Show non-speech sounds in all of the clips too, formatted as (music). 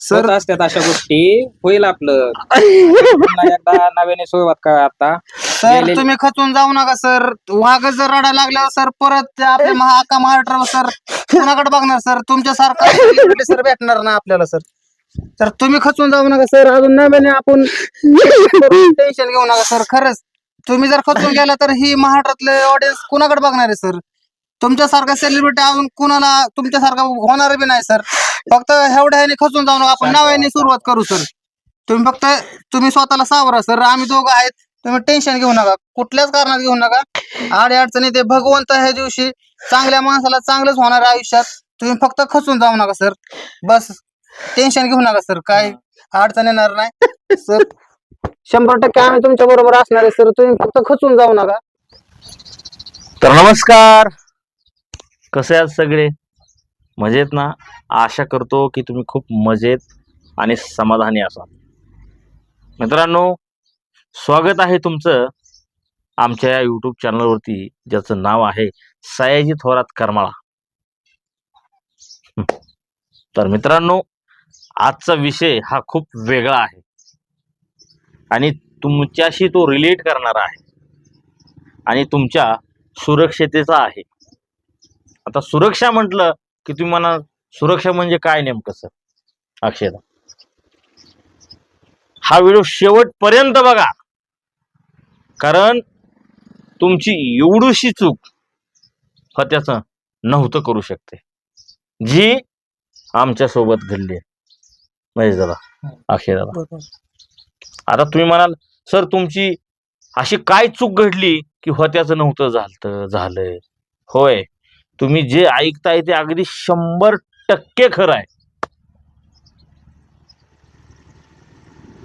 Sir असतात अशा गोष्टी. होईल आपलं. पुन्हा एकदा नव्याने सुरुवात करा आता. सर गेलेले- तुम्ही खचून जाऊ नका सर. वाघ जर रडायला लागल्यावर सर परत ते आपले महाका महाराष्ट्र सर कुणाकडे बघणार सर? तुमच्यासारखा सर भेटणार ना आपल्याला सर? तर तुम्ही खचून जाऊ नका सर. अजून नव्याने आपण टेन्शन घेऊ नका सर. खरंच तुम्ही जर खचून गेला तर ही महाराष्ट्रातले ऑडियन्स कुणाकडे बघणार आहे सर? तुमच्यासारखा सेलिब्रिटी अजून कुणाला तुमच्यासारखा होणार बी नाही सर फक्त एवढ्या ह्याने खचून जाऊ नका आपण नव्याने सुरुवात करू सर तुम्ही फक्त तुम्ही स्वतःला सावरा सर आम्ही दोघं आहेत. तुम्ही टेन्शन घेऊ नका. कुठल्याच कारणात घेऊ नका. आडी अडचणी ते भगवंत ह्या दिवशी चांगल्या माणसाला चांगलंच होणार आयुष्यात. तुम्ही फक्त खचून जाऊ नका सर बस. टेन्शन घेऊ नका सर काय अडचण येणार नाही. सर शंभर टक्के आम्ही तुमच्या बरोबर असणार आहे सर तुम्ही फक्त खचून जाऊ नका. तर नमस्कार. कसे आहात सगळे? मजेत ना? आशा करतो की तुम्ही खूप मजेत आणि समाधानी असाल. मित्रांनो स्वागत आहे तुमचं आमच्या या यूट्यूब चॅनलवरती ज्याचं नाव आहे सयाजी थोरात करमाळा. तर मित्रांनो आजचा विषय हा खूप वेगळा आहे. आणि तुमच्याशी तो रिलेट करणारा आहे. आणि तुमच्या सुरक्षतेचा आहे. आता सुरक्षा म्हटलं की तुम्ही म्हणा सुरक्षा म्हणजे काय नेमकं सर? अक्षयदा हा व्हिडिओ शेवटपर्यंत बघा. कारण तुमची एवढीशी चूक त्याचं नव्हतं करू शकते. जी आमच्यासोबत घडली महेश दादा अक्षय दादा. आता तुम्ही म्हणाल सर तुमची अशी काय चूक घडली की होत्याचं नव्हतं झालं झालंय? होय. तुम्ही जे ऐकताय ते अगदी शंभर टक्के खरं आहे.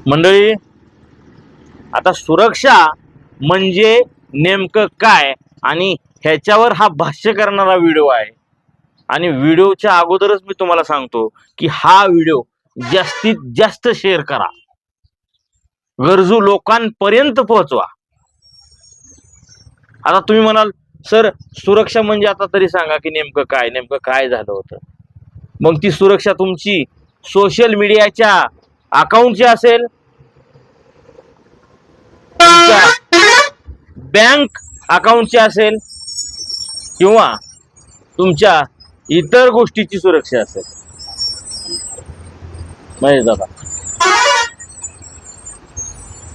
मंडळी आता सुरक्षा म्हणजे नेमकं काय आणि ह्याच्यावर हा भाष्य करणारा व्हिडिओ आहे. आणि व्हिडिओच्या अगोदरच मी तुम्हाला सांगतो की हा व्हिडिओ जास्तीत जास्त शेअर करा. गरजू लोकांपर्यंत पोहोचवा. आता तुम्ही म्हणाल सर सुरक्षा म्हणजे आता तरी सांगा की नेमकं काय नेमकं काय झालं होतं? मग ती सुरक्षा तुमची सोशल मीडियाच्या अकाउंटची असेल? बँक अकाउंटची असेल? किंवा तुमच्या इतर गोष्टीची सुरक्षा असेल? म्हणजे दादा.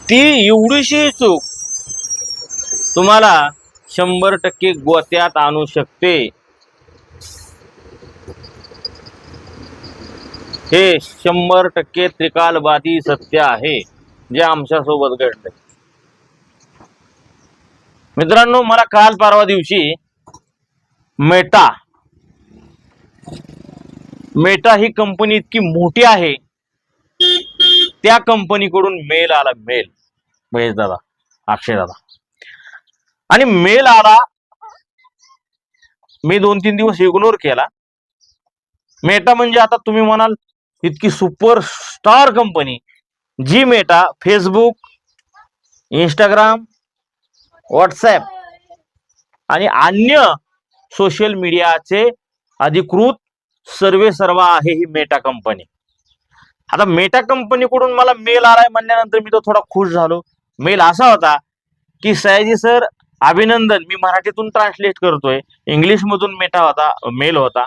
ती एवढीशी चूक तुम्हाला शंभर टक्के गोत्यात आणू शकते. हे शंभर टक्के त्रिकालवादी सत्य आहे जे आमच्यासोबत घडलंय मित्रांनो मला काल परवा दिवशी मेटा मेटा ही कंपनी इतकी मोठी आहे त्या कंपनीकडून मेल आला मेल. महेश दादा अक्षय दादा. आणि मेल आला. मी दोन तीन दिवस इग्नोर केला. मेटा म्हणजे आता तुम्ही म्हणाल इतकी सुपर स्टार कंपनी जी मेटा फेसबुक इंस्टाग्राम व्हॉट्सॲप आणि अन्य सोशल मीडियाचे अधिकृत सर्वे सर्व आहे ही मेटा कंपनी आता मेटा कंपनीकडून मला मेल आलाय म्हणल्यानंतर मी तो थोडा खुश झालो. मेल असा होता की सयाजी सर अभिनंदन. मी मराठीतून ट्रान्सलेट करतोय. इंग्लिश मधून मेटा होता मेल होता.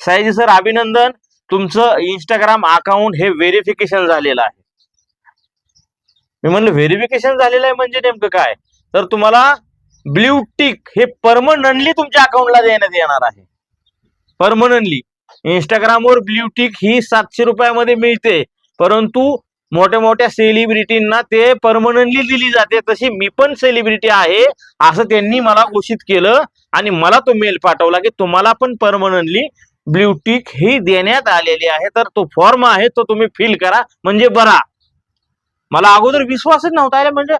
सयाजी सर अभिनंदन. तुमचं इंस्टाग्राम अकाउंट हे व्हेरिफिकेशन झालेलं आहे. मी म्हणलं व्हेरिफिकेशन झालेलं आहे म्हणजे नेमकं काय? तर तुम्हाला ब्ल्यू टिक हे परमनंटली तुमच्या अकाउंटला देण्यात येणार आहे. परमनंटली इंस्टाग्रामवर ब्ल्यू टिक ही सातशे रुपयामध्ये मिळते. परंतु मोठ्या मोठ्या सेलिब्रिटींना ते परमनंटली दिली जाते. तशी मी पण सेलिब्रिटी आहे असं त्यांनी मला घोषित केलं आणि मला तो मेल पाठवला की तुम्हाला पण परमनंटली ब्ल्यूटिक ही देण्यात आलेली आहे. तर तो फॉर्म आहे तो तुम्ही फिल करा. म्हणजे बरा. मला अगोदर विश्वासच नव्हता आला. म्हणजे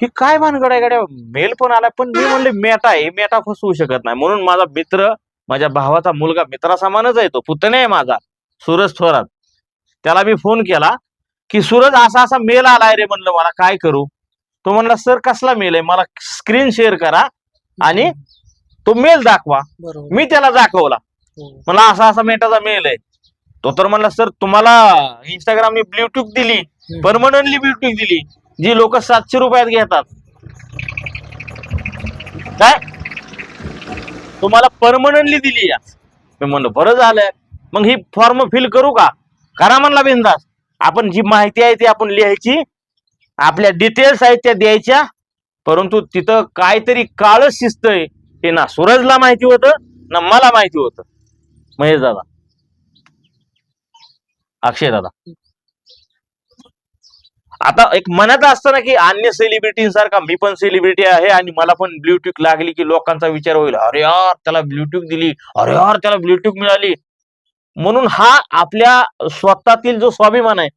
ही काय भानगड आहे मेल पण आला पण मी म्हणले मेटा आहे. मेटा फसवू शकत नाही. म्हणून माझा मित्र माझ्या भावाचा मुलगा मित्रासमानच आहे तो. पुतण्या आहे माझा. सूरज थोरात. त्याला मी फोन केला. की सूरज असा असा मेल आलाय रे म्हणलं मला काय करू? तो म्हणला सर कसला मेल आहे? मला स्क्रीन शेअर करा आणि तो मेल दाखवा. बरोबर. मी त्याला दाखवला. मला असा असा मेटाचा मेल आहे. तो तर म्हणला सर तुम्हाला इंस्टाग्रामने ब्ल्यूटूथ दिली परमनंटली ब्ल्यूटूथ दिली जी लोक सातशे रुपयात घेतात. काय? तुम्हाला परमनंटली दिली या मी म्हणलं बरं झालं मग ही फॉर्म फिल करू का? करा म्हणला बिंदास. आपण जी माहिती आहे ती आपण लिहायची आपल्या डिटेल्स आहेत त्या द्यायच्या परंतु तिथं काहीतरी काळच शिस्तय. ते ना सूरजला माहिती होतं ना मला माहिती होतं. महेश दादा. अक्षय दादा. आता एक मनात असतं ना की अन्य सेलिब्रिटींसारखा मी पण सेलिब्रिटी आहे आणि मला पण ब्ल्यूटूथ लागली की लोकांचा विचार होईल. अरे यार त्याला ब्ल्यूटूथ दिली. अरे यार त्याला ब्ल्यूटूथ मिळाली. म्हणून हा आपल्या स्वतःतील जो स्वाभिमान आहे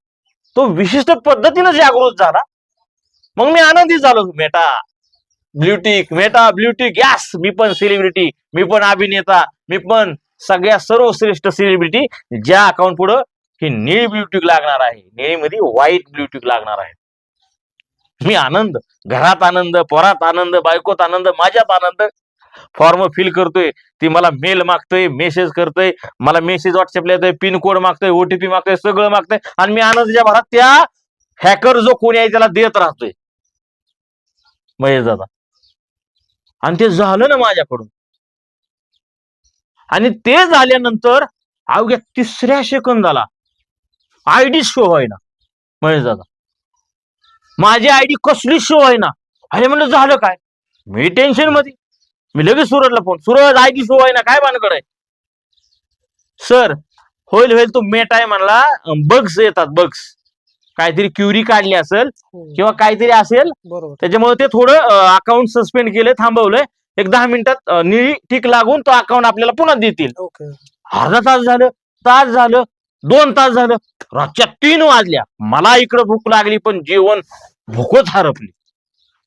तो विशिष्ट पद्धतीनं जागृत झाला. मग मी आनंदी झालो मेटा ब्ल्युटिक मेटा ब्ल्युटिक यास मी पण सेलिब्रिटी मी पण अभिनेता मी पण सगळ्या सर्वश्रेष्ठ सेलिब्रिटी ज्या अकाउंट पुढं ही निळी ब्ल्युटिक लागणार आहे. निळीमध्ये व्हाईट ब्ल्युटिक लागणार आहे. मी आनंद घरात आनंद पोरात आनंद बायकोत आनंद माझ्यात आनंद फॉर्म फिल करतोय ती मला मेल मागतोय मेसेज करतोय मला मेसेज व्हॉट्सअपला येतोय पिन कोड मागतोय ओटीपी मागतोय सगळं मागतोय आणि मी आनंदच्या भरात त्या हॅकर जो कोणी आहे त्याला देत राहतोय. महेश दादा. आणि ते झालं ना माझ्याकडून. आणि ते झाल्यानंतर अवघ्या तिसऱ्या सेकंदाला आयडी शो होय ना महेश दादा. माझी आयडी कसली शो आहे ना? अरे म्हणलं झालं काय? मी टेन्शनमध्ये. मी लगेच सुरजला फोन सुरज आयडी शो आहे ना काय भानगड आहे? सर होईल होईल तो मेट आहे म्हणला. बग्स येतात बग्स काहीतरी क्युरी काढली असेल किंवा काहीतरी असेल बरोबर. त्याच्यामुळे ते थोडं अकाउंट सस्पेंड केलं थांबवलंय. एक दहा मिनिटात निळी टिक लागून तो अकाउंट आपल्याला पुन्हा देतील. अर्धा तास झालं तास झालं दोन तास झालं. रातच्या तीन वाजल्या. मला इकडं भूक लागली पण जेवण भूकच हरपली.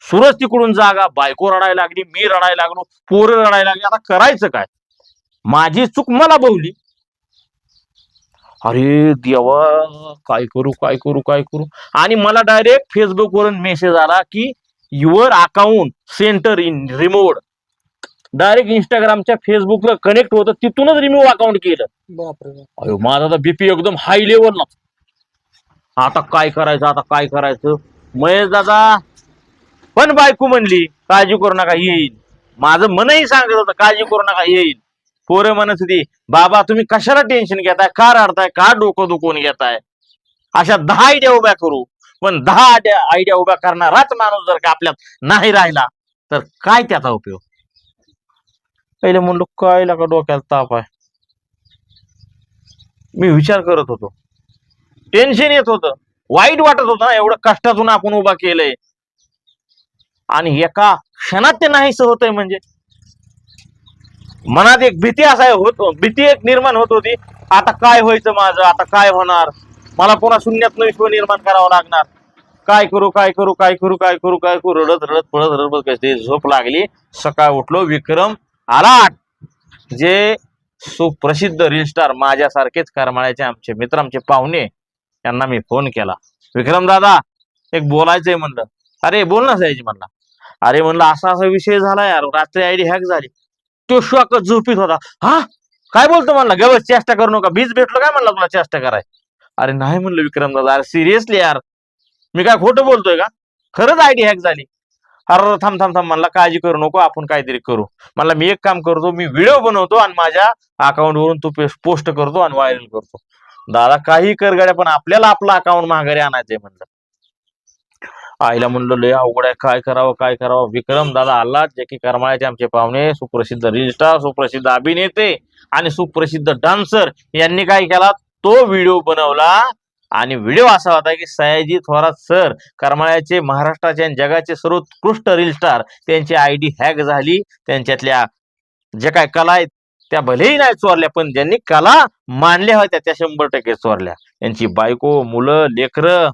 सुरज तिकडून जागा बायको रडायला लागली मी रडायला लागलो पोरं रडायला लागली आता करायचं काय? माझी चूक मला बोलली. अरे देवा काय करू काय करू काय करू? आणि मला डायरेक्ट फेसबुक वरून मेसेज आला की your account centre in remote direct इंस्टाग्रामच्या फेसबुकला कनेक्ट होतं तिथूनच रिमूव्ह अकाउंट केलं. अयो माझा तर बीपी एकदम हाय लेवलला आता काय करायचं आता काय करायचं? महेश दादा पण बायको म्हणली काळजी करू नका येईल. माझं मनही सांगत होतं काळजी करू नका येईल. पोरं म्हणत होती बाबा तुम्ही कशाला टेन्शन घेताय? का रडताय? का डोकं दुखवून घेताय? अशा दहा आयडिया उभ्या करू. पण दहा आयडिया उभ्या करणाराच माणूस जर का आपल्यात नाही राहिला तर काय त्याचा उपयोग? पहिले म्हणलो काय का डोक्याला ताप आहे? मी विचार करत होतो. टेन्शन येत होतं. वाईट वाटत होतं ना एवढं कष्टातून आपण उभा केलंय. आणि एका क्षणात ते नाहीस होतंय म्हणजे. मनात एक भीती असाय होत भीती एक निर्माण होत होती आता काय व्हायचं माझं आता काय होणार? मला पुन्हा शून्यातनं विश्व निर्माण करावं लागणार. काय करू काय करू काय करू काय करू काय करू रडत रडत पळत रडत कशी झोप लागली. सकाळ उठलो विक्रम आलाट जे सुप्रसिद्ध रील स्टार माझ्यासारखेच करमाळ्याचे आमचे मित्र आमचे पाहुणे यांना मी फोन केला. विक्रम दादा एक बोलायचंय म्हणलं. अरे बोल ना सायजी म्हणला. अरे म्हणलं असा असा विषय झाला यार. रात्री आयडी हॅक झाली. तो शॉक झोपीत होता. हा? काय बोलतो म्हणला? गवस चेष्टा करू नका. बीज भेटलो काय म्हणला तुला चेष्टा कराय अरे नाही म्हणलं विक्रम दादा अरे सिरियसली यार. मी काय खोटं बोलतोय का? खरंच आयडी हॅक झाली. अरे थांब थांब थांब. म्हणला काळजी करू नको. आपण काहीतरी करू. म्हणला मी एक काम करतो. मी व्हिडिओ बनवतो आणि माझ्या अकाउंटवरून तो पोस्ट करतो आणि व्हायरल करतो. दादा काही करगड्या पण आपल्याला आपलं अकाउंट माघारी आणायचंय म्हणलं. आईला म्हणलं लय अवघड आहे. काय करावं काय करावं? विक्रम दादा आला. जे की करमाळ्याचे आमचे पाहुणे सुप्रसिद्ध रील स्टार सुप्रसिद्ध अभिनेते आणि सुप्रसिद्ध डान्सर यांनी काय केला? तो व्हिडिओ बनवला. आणि व्हिडिओ असा होता की सयाजी थोरात सर करमाळ्याचे महाराष्ट्राचे आणि जगाचे सर्वोत्कृष्ट रील स्टार त्यांची आयडी हॅक झाली. त्यांच्यातल्या जे काय कला आहेत त्या भलेही नाही चोरल्या पण ज्यांनी कला मानल्या होत्या त्या शंभर टक्के चोरल्या. यांची बायको मुलं लेकरं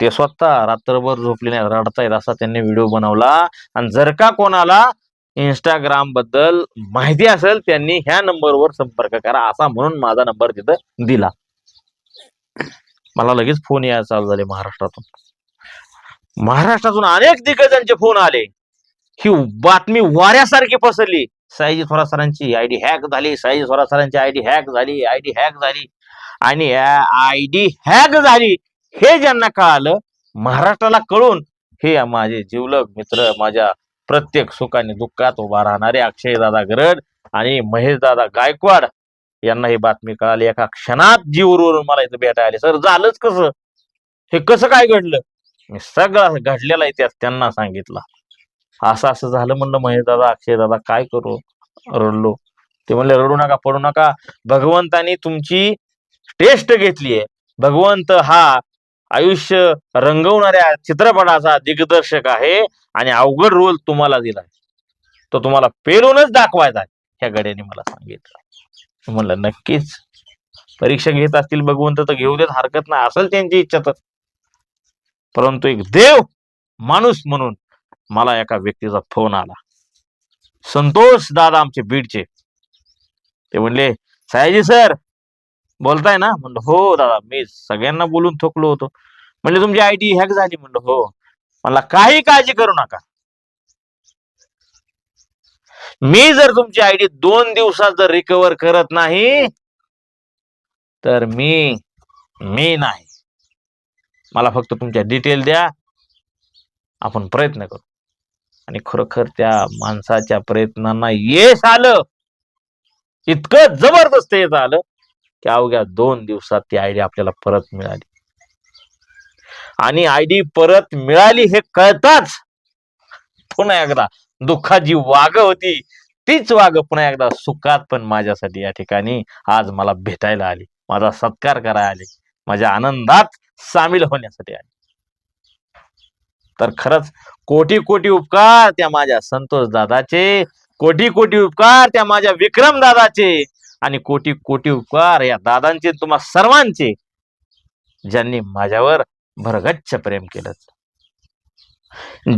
ते स्वतः रात्रभर झोपले नाही रडतायत असा त्यांनी व्हिडिओ बनवला. आणि जर का कोणाला इंस्टाग्रामबद्दल माहिती असेल त्यांनी ह्या नंबरवर संपर्क करा. असा म्हणून माझा नंबर तिथं दिला. मला लगेच फोन यायला चालू झाले महाराष्ट्रातून. महाराष्ट्रातून अनेक दिग्गजांचे फोन आले. ही बातमी वाऱ्यासारखी पसरली. साईजी थोरा सरांची आयडी हॅक झाली. साईजी थोरा सरांची आयडी हॅक झाली. आयडी हॅक झाली. आणि आयडी हॅक झाली. हे ज्यांना कळालं महाराष्ट्राला कळून हे माझे जीवलग मित्र माझ्या प्रत्येक सुखाने दुःखात उभा राहणारे अक्षयदादा गरड आणि महेश दादा गायकवाड यांना ही बातमी कळाली. एका क्षणात जीवरून मला इथं भेटायला आले. सर झालंच कसं? हे कसं काय घडलं? मी सगळं घडलेला इतिहास त्यांना सांगितला. असं असं झालं म्हणलं महेश दादा काय करू? रडलो. ते म्हणले रडू नका पडू नका. भगवंतानी तुमची टेस्ट घेतलीये. भगवंत हा आयुष्य रंगवणाऱ्या चित्रपटाचा दिग्दर्शक आहे आणि अवघड रोल तुम्हाला दिलाय तो तुम्हाला पेलूनच दाखवायचा आहे. ह्या गड्याने मला सांगितलं. म्हणलं नक्कीच परीक्षा घेत असतील भगवंत तर घेऊ देत हरकत नाही. असेल त्यांची इच्छा तर. परंतु एक देव माणूस म्हणून मला एका व्यक्तीचा फोन आला. संतोष दादा आमचे बीडचे. ते म्हणले सयाजी सर बोलताय ना? म्हणलं हो दादा मी सगळ्यांना बोलून थकलो होतो. म्हणले तुमची आय हॅक झाली. म्हणलं हो. मला काही काळजी करू नका. मी जर तुमची आयडी दोन दिवसात जर रिकवर करत नाही तर मी मी नाही. मला फक्त तुमच्या डिटेल द्या. आपण प्रयत्न करू. आणि खरोखर त्या माणसाच्या प्रयत्नांना यश आलं. इतकं जबरदस्त येत आलं. की अवघ्या दोन दिवसात ती आयडी आपल्याला परत मिळाली. आणि आयडी परत मिळाली हे कळताच पुन्हा एकदा दुःखाची वाघ होती. तीच वाघ पुन्हा एकदा सुखात पण माझ्यासाठी या ठिकाणी आज मला भेटायला आली. माझा सत्कार करायला आली. माझ्या आनंदात सामील होण्यासाठी आली. तर खरंच कोटी कोटी उपकार त्या माझ्या संतोष दादाचे कोटी कोटी उपकार त्या माझ्या विक्रम दादाचे. आणि कोटी कोटी उपकार या दादांचे तुम्हा सर्वांचे. ज्यांनी माझ्यावर भरगच्छ प्रेम केलं.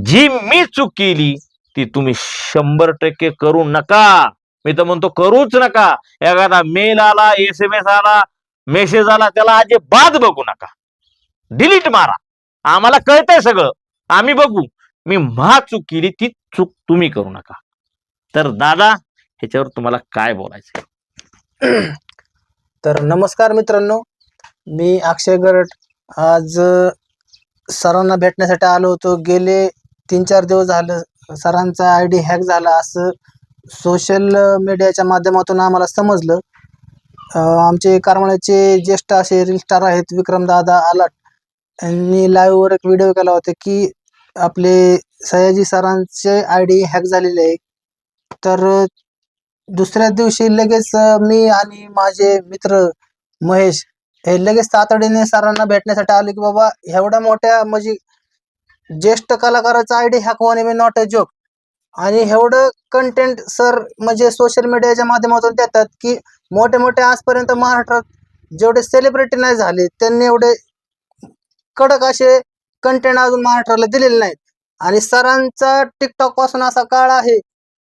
जी मी चूक केली ती तुम्ही शंभर टक्के करू नका. मी तर म्हणतो करूच नका. एखादा मेल आला एस एम एस आला मेसेज आला त्याला अजिबात बघू नका. डिलीट मारा. आम्हाला कळतंय सगळं. आम्ही बघू. मी महा चूक केली ती चूक तुम्ही करू नका. तर दादा ह्याच्यावर तुम्हाला काय बोलायचं तर नमस्कार मित्रांनो मी अक्षय गरट. आज सरांना भेटण्यासाठी आलो होतो. गेले तीन चार दिवस झालं सरांचा आय डी हॅक झाला असं सोशल मीडियाच्या माध्यमातून आम्हाला समजलं. आमचे कारमाळ्याचे ज्येष्ठ असे रील स्टार आहेत विक्रमदादा आलाट. यांनी लाईव्हवर एक व्हिडिओ केला होता की आपले सयाजी सरांचे आय डी हॅक झालेले आहे. तर दुसऱ्या दिवशी लगेच मी आणि माझे मित्र महेश हे लगेच तातडीने सरांना भेटण्यासाठी आले की बाबा एवढ्या मोठ्या म्हणजे ज्येष्ठ कलाकाराचा आयडी ह्या होणे मी नॉट अ जोक आणि एवढं कंटेंट सर म्हणजे सोशल मीडियाच्या माध्यमातून देतात की मोठे मोठे आजपर्यंत महाराष्ट्रात जेवढे सेलिब्रिटी नाही झाले त्यांनी एवढे कडक असे कंटेंट अजून महाराष्ट्राला दिलेले नाहीत. आणि सरांचा टिकटॉकपासून असा काळ आहे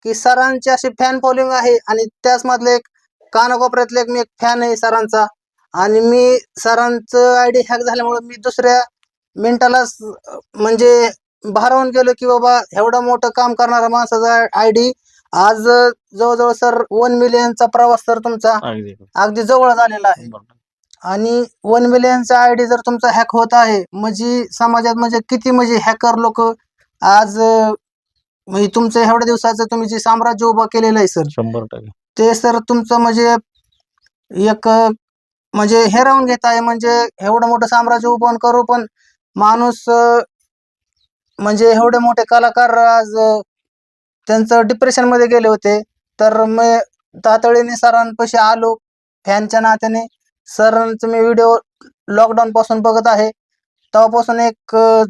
की सरांची अशी फॅन फॉलोइंग आहे आणि त्याच मधलं एक कानाकोपऱ्यातलं एक मी एक फॅन आहे सरांचा. आणि मी सरांचं आयडी हॅक झाल्यामुळे मी दुसऱ्या मिनिटालाच म्हणजे भारावून गेलो की बाबा एवढं मोठं काम करणारा माणसाचा आय डी आज जवळजवळ सर वन मिलियनचा प्रवास तर तुमचा अगदी जवळ झालेला आहे. आणि वन मिलियनचा आय डी जर तुमचा हॅक होत आहे म्हणजे समाजात म्हणजे किती म्हणजे हॅकर लोक आज म्हणजे तुमचं एवढ्या दिवसाचं तुम्ही जे साम्राज्य उभं केलेलं आहे सर शंभर टक्के. ते सर तुमचं म्हणजे एक म्हणजे हेरावून घेत आहे म्हणजे एवढं मोठं साम्राज्य उभं करू पण माणूस अं, म्हणजे एवढे मोठे कलाकार आज अं, त्यांचं डिप्रेशनमध्ये गेले होते. तर मी तातडीने सरांपाशी आलो फॅनच्या नात्याने. सरांचं मी व्हिडिओ लॉकडाऊन पासून बघत आहे. तेव्हापासून एक अं,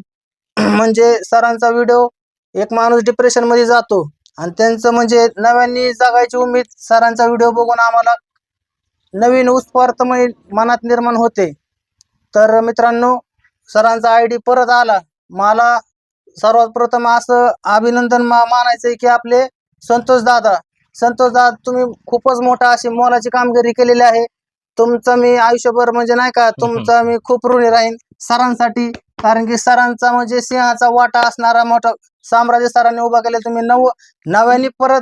म्हणजे सरांचा व्हिडिओ एक माणूस डिप्रेशनमध्ये जातो. आणि त्यांचं म्हणजे नव्याने जगायची उमेद सरांचा व्हिडिओ बघून आम्हाला नवीन उत्स्फूर्तमय मनात निर्माण होते. तर मित्रांनो सरांचा आय डी परत आला. मला सर्वात प्रथम असं अभिनंदन मा आहे की आपले संतोष दादा. संतोष दादा तुम्ही खूपच मोठा अशी मोलाची कामगिरी केलेली आहे. तुमचं मी आयुष्यभर म्हणजे नाही का तुमचा मी खूप ऋणी राहीन. सरांसाठी. कारण की सरांचा म्हणजे सिंहाचा वाटा असणारा मोठा साम्राज्य सरांनी उभा केला तुम्ही नव नव्याने परत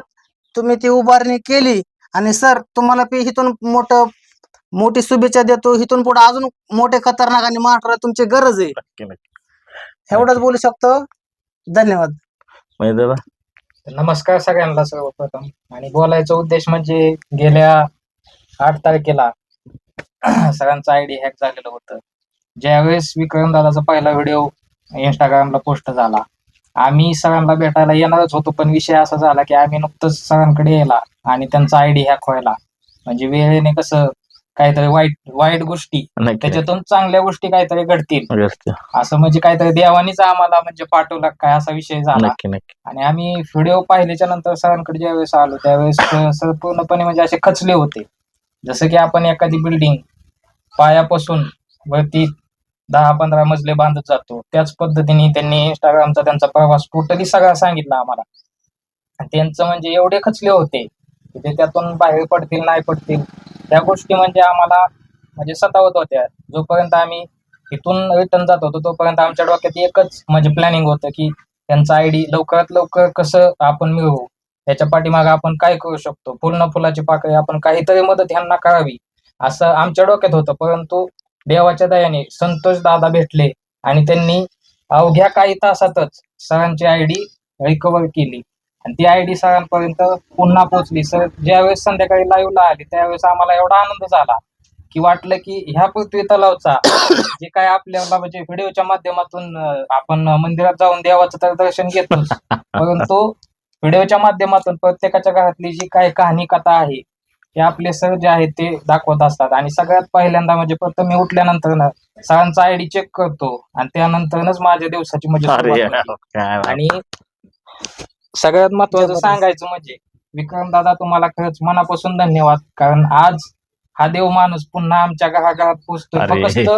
तुम्ही ती उभारणी केली. आणि सर तुम्हाला पे इथून मोठं मोठी शुभेच्छा देतो. इथून पुढे अजून मोठे खतरनाक आणि महाराष्ट्रात तुमची गरज आहे. एवढंच बोलू शकतो. धन्यवाद. म्हणजे दादा? नमस्कार सगळ्यांना सर्वप्रथम. आणि बोलायचा उद्देश म्हणजे गेल्या आठ तारखेला सगळ्यांचं आयडी हॅक झालेलं होतं. ज्यावेळेस विक्रम दादाचा पहिला व्हिडिओ इंस्टाग्रामला पोस्ट झाला आम्ही सगळ्यांना भेटायला येणारच होतो पण विषय असा झाला की आम्ही नुकतंच सगळ्यांकडे यायला आणि त्यांचा आयडी हॅक व्हायला. म्हणजे वेळेने कसं काहीतरी वाईट वाईट गोष्टी त्याच्यातून चांगल्या गोष्टी काहीतरी घडतील. असं म्हणजे काहीतरी देवानीच आम्हाला म्हणजे पाठवला काय असा विषय झाला. आणि आम्ही व्हिडिओ पाहिल्याच्या नंतर सरांकडे ज्यावेळेस आलो त्यावेळेस सर पूर्णपणे म्हणजे असे खचले होते. जसं की आपण एखादी बिल्डिंग पायापासून वरती दहा पंधरा मजले बांधत जातो. त्याच पद्धतीने त्यांनी इंस्टाग्रामचा त्यांचा प्रवास टोटली सगळा सांगितला आम्हाला. त्यांचं म्हणजे एवढे खचले होते की ते त्यातून बाहेर पडतील नाही पडतील. त्या गोष्टी म्हणजे आम्हाला म्हणजे सतावत होत्या. जोपर्यंत आम्ही इथून रिटर्न जात होतो तोपर्यंत आमच्या डोक्यात एकच म्हणजे प्लॅनिंग होतं की त्यांचा आयडी लवकरात लवकर कसं आपण मिळवू? त्याच्या पाठीमागे आपण काय करू शकतो? पूर्ण फुलाची पाकळी आपण काहीतरी मदत ह्यांना करावी असं आमच्या डोक्यात होतं. परंतु देवाच्या दयाने संतोष दादा भेटले आणि त्यांनी अवघ्या काही तासातच सरांची आयडी रिकवर केली. आणि ती आयडी सरांपर्यंत पुन्हा पोहोचली. सर ज्यावेळेस संध्याकाळी लाईव्हला आली त्यावेळेस आम्हाला एवढा आनंद झाला की वाटलं की ह्या पृथ्वी तलावचा जे काय आपल्याला म्हणजे व्हिडिओच्या माध्यमातून आपण मंदिरात जाऊन देवाचं तर दर्शन घेतो परंतु व्हिडिओच्या माध्यमातून प्रत्येकाच्या घरातली जी काही कहाणी कथा आहे ते आपले सर जे आहेत ते दाखवत असतात. आणि सगळ्यात पहिल्यांदा म्हणजे प्रथम मी उठल्यानंतर ना सरांचा आयडी चेक करतो. आणि त्यानंतरच माझ्या दिवसाची म्हणजे. आणि सगळ्यात महत्वाचं. सांगायचं म्हणजे विक्रम दादा तुम्हाला खरंच मनापासून धन्यवाद. कारण आज हा देव माणूस पुन्हा आमच्या घराघरात पोचतोय. फक्त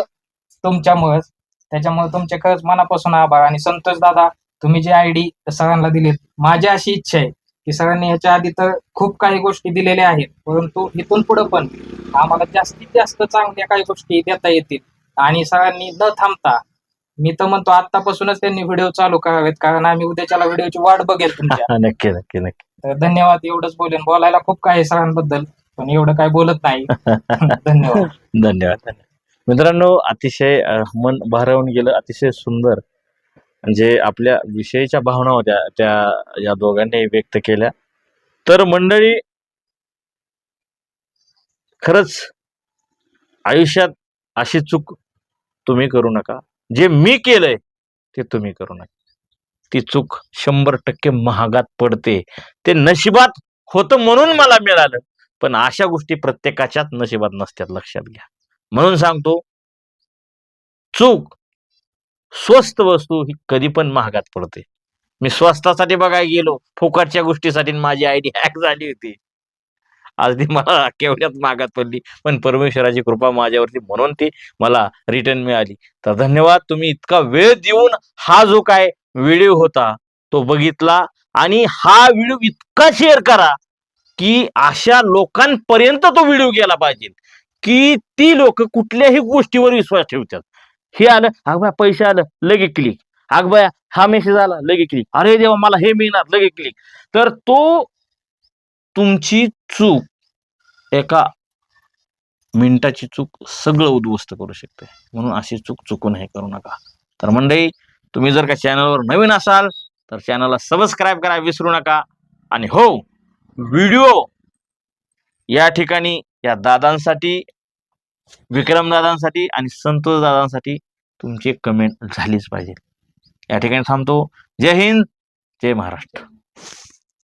तुमच्यामुळेच त्याच्यामुळे तुमचे खरंच मनापासून आभार. आणि संतोष दादा तुम्ही जी आयडी सरांना दिलीत माझी अशी इच्छा आहे की सरांनी याच्या आधी तर खूप काही गोष्टी दिलेल्या आहेत. परंतु इथून पुढे पण आम्हाला जास्तीत जास्त चांगल्या काही गोष्टी देता येतील. आणि सरांनी न थांबता मी तर म्हणतो आतापासूनच त्यांनी व्हिडिओ चालू करावेत कारण आम्ही उद्याच्याला व्हिडिओची वाट बघेल तुमच्या. नक्की नक्की नक्की. तर धन्यवाद एवढंच बोलेन. बोलायला खूप काही आहे सरांबद्दल पण एवढं काही बोलत नाही. (laughs) धन्यवाद. धन्यवाद मित्रांनो अतिशय मन भारावून गेलं अतिशय सुंदर जे आपल्या विषयीच्या भावना होत्या त्या या दोघांनी व्यक्त केल्या. तर मंडळी खरंच आयुष्यात अशी चूक तुम्ही करू नका. जे मी केलंय ते तुम्ही करू नका. ती चूक शंभर टक्के महागात पडते. ते नशिबात होतं म्हणून मला मिळालं. पण अशा गोष्टी प्रत्येकाच्याच नशिबात नसत्यात लक्षात घ्या. म्हणून सांगतो चूक स्वस्त वस्तू ही कधी पण महागात पडते. मी स्वस्तासाठी बघायला गेलो फुकटच्या गोष्टीसाठी माझी आयडी हॅक झाली होती. आज ती मला केवढ्यात महागात पडली. पण परमेश्वराची कृपा माझ्यावरती म्हणून ती मला रिटर्न मिळाली. तर धन्यवाद तुम्ही इतका वेळ देऊन हा जो काय व्हिडिओ होता तो बघितला आणि हा व्हिडिओ इतका शेअर करा की अशा लोकांपर्यंत तो व्हिडिओ गेला पाहिजे. की ती लोक कुठल्याही गोष्टीवर विश्वास ठेवतात. हे आलं अग बाया पैसे आलं लगे क्लिक अग बाया हा मेसेज आला लगे क्लिक अरे देवा मला हे मिळणार लगे क्लिक तर तो तुमची चूक एका मिनिटाची चूक सगळं उद्ध्वस्त करू शकते. म्हणून अशी चूक चुकून हे करू नका. तर मंडळी तुम्ही जर का चॅनलवर नवीन असाल तर चॅनलला सबस्क्राईब करा विसरू नका. आणि हो व्हिडिओ या ठिकाणी या दादांसाठी विक्रम दादांसाठी आणि संतोष दादांसाठी तुमची कमेंट झालीच पाहिजे. या ठिकाणी थांबतो. जय हिंद जय महाराष्ट्र.